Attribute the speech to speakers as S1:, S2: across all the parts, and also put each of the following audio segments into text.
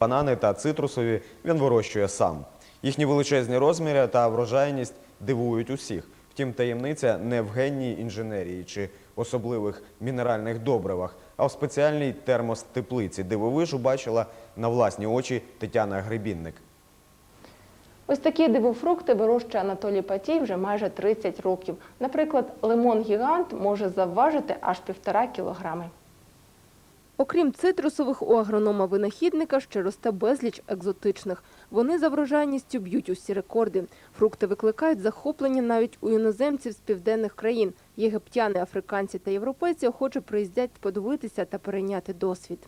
S1: Банани та цитрусові він вирощує сам. Їхні величезні розміри та врожайність дивують усіх. Втім, таємниця не в генній інженерії чи особливих мінеральних добривах, а в спеціальній термостеплиці. Дивовижу бачила на власні очі Тетяна Гребінник.
S2: Ось такі дивофрукти вирощує Анатолій Патій вже майже 30 років. Наприклад, лимон-гігант може завважити аж півтора кілограми. Окрім цитрусових, у агронома-винахідника ще росте безліч екзотичних. Вони за врожайністю б'ють усі рекорди. Фрукти викликають захоплення навіть у іноземців з південних країн. Єгиптяни, африканці та європейці охоче приїздять подивитися та перейняти досвід.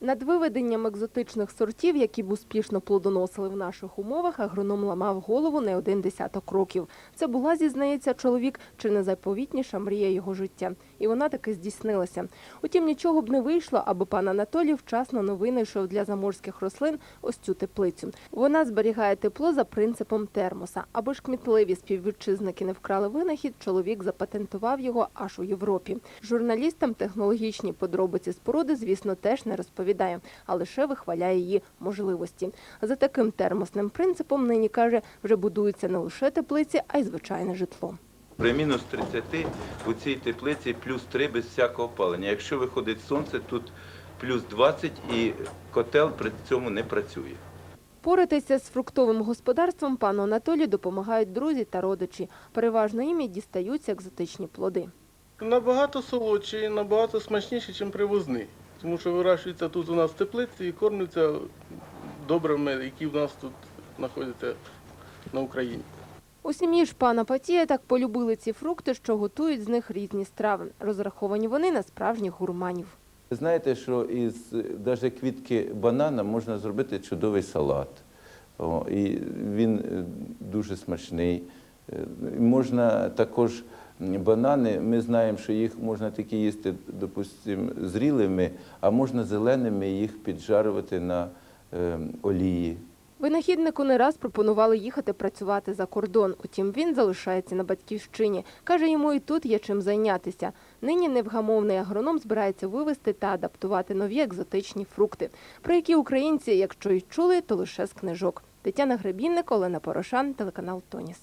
S2: Над виведенням екзотичних сортів, які б успішно плодоносили в наших умовах, агроном ламав голову не один десяток років. Це була, зізнається чоловік, чи не найповітніша мрія його життя. І вона таки здійснилася. Утім, нічого б не вийшло, аби пан Анатолій вчасно не винайшов для заморських рослин ось цю теплицю. Вона зберігає тепло за принципом термоса. Аби ж кмітливі співвітчизники не вкрали винахід, чоловік запатентував його аж у Європі. Журналістам технологічні подробиці споруди, звісно, теж не розповідає, а лише вихваляє її можливості. За таким термосним принципом нині каже, вже будуються не лише теплиці, а й звичайне житло.
S3: При мінус 30 у цій теплиці плюс 3 без всякого опалення. Якщо виходить сонце, тут плюс 20 і котел при цьому не працює.
S2: Поратися з фруктовим господарством пану Анатолію допомагають друзі та родичі. Переважно їм і дістаються екзотичні плоди.
S4: Набагато солодші, і набагато смачніші, ніж привозний. Тому що вирощується тут у нас в теплиці і кормляться добрими, які в нас тут знаходяться на Україні.
S2: У сім'ї ж пана Патія так полюбили ці фрукти, що готують з них різні страви. Розраховані вони на справжніх гурманів.
S3: Ви знаєте, що із навіть квітки банана можна зробити чудовий салат. О, і він е, дуже смачний. Е, Можна також банани, ми знаємо, що їх можна такі їсти, допустимо, зрілими, а можна зеленими їх піджарювати на е, олії.
S2: Винахіднику не раз пропонували їхати працювати за кордон. Утім, він залишається на батьківщині. Каже, йому і тут є чим зайнятися. Нині невгамовний агроном збирається вивезти та адаптувати нові екзотичні фрукти, про які українці, якщо й чули, то лише з книжок. Тетяна Гребінник, Олена Порошан, телеканал Тоніс.